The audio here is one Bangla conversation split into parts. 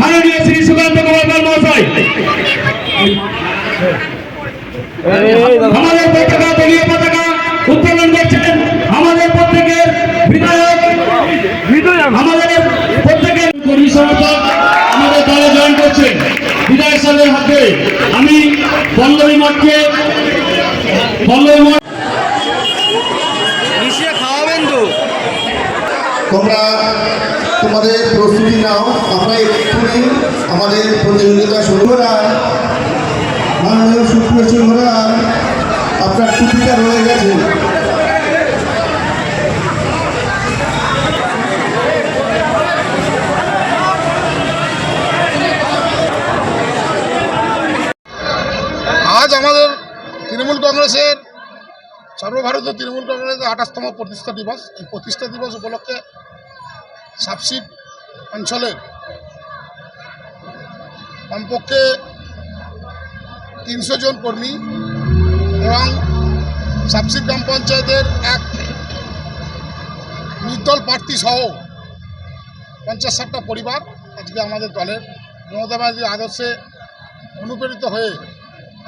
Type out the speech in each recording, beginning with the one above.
মাননীয় শ্রী সুকান্ত কুমার মহাশয়। পতাকা উত্তোলন করছেন আমাদের প্রত্যেকের বিধায়ক। আমাদের প্রত্যেকের কর্মী সমর্থক আমাদের দলে জয়েন করছেন। বিধায়ক সাহেবের হাতে আমি পল্লবী মঠকে পল্লবী মঠ খাওয়াবেন তো। তোমরা তোমাদের প্রস্তুতি নাও, আমরা এক্ষুনি আমাদের প্রতিযোগিতা শুরু করা মাননীয় সুপ্রসিংহরা আপনার টুপিটা রয়ে গেছে। আজ আমাদের তৃণমূল কংগ্রেসের সর্বভারতীয় তৃণমূল কংগ্রেসের আঠাশতম প্রতিষ্ঠা দিবস। এই প্রতিষ্ঠা দিবস উপলক্ষে সাবসিড অঞ্চলের কমপক্ষে তিনশো জন কর্মী এবং সাবসিড গ্রাম পঞ্চায়েতের এক নির্দল প্রার্থী সহ পঞ্চাশ ষাটটা পরিবার আজকে আমাদের দলের মমতা ব্যানার্জির আদর্শে অনুপ্রেরিত হয়ে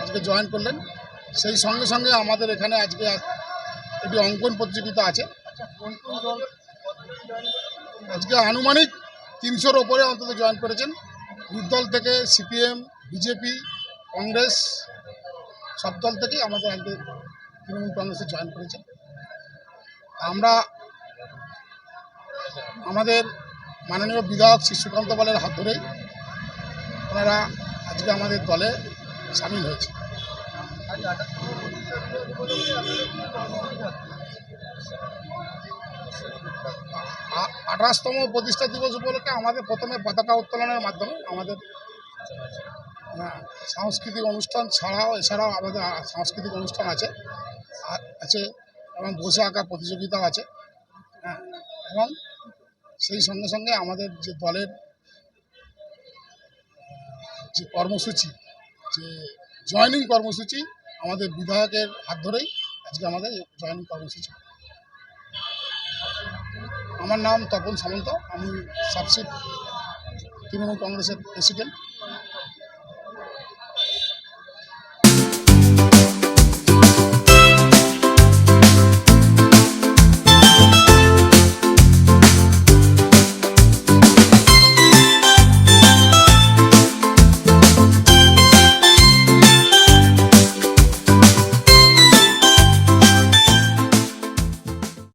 আজকে জয়েন করলেন। সেই সঙ্গে সঙ্গে আমাদের এখানে আজকে একটি অঙ্কন প্রতিযোগিতা আছে। আজকে আনুমানিক তিনশোর ওপরে অন্তত জয়েন করেছেন। নির্দল থেকে সিপিএম, বিজেপি, কংগ্রেস, সব দল থেকেই আমাদের আজকে তৃণমূল কংগ্রেসে জয়েন করেছেন। আমরা আমাদের মাননীয় বিধায়ক শ্রী সুকান্ত বলের হাত ধরেই ওনারা আজকে আমাদের দলে সামিল হয়েছে আঠাশতম প্রতিষ্ঠা দিবস উপলক্ষে আমাদের প্রথমে পতাকা উত্তোলনের মাধ্যমে আমাদের হ্যাঁ, সাংস্কৃতিক অনুষ্ঠান ছাড়াও এছাড়াও আমাদের সাংস্কৃতিক অনুষ্ঠান আছে আছে এবং বসে আঁকা প্রতিযোগিতাও আছে হ্যাঁ এবং সেই সঙ্গে সঙ্গে আমাদের যে দলের যে কর্মসূচি যে জয়নিং কর্মসূচি আমাদের বিধায়কের হাত ধরেই আজকে আমাদের জয়নিং কর্মসূচি। আমার নাম তপন সামন্ত। আমি সাবসিড তৃণমূল কংগ্রেসের প্রেসিডেন্ট।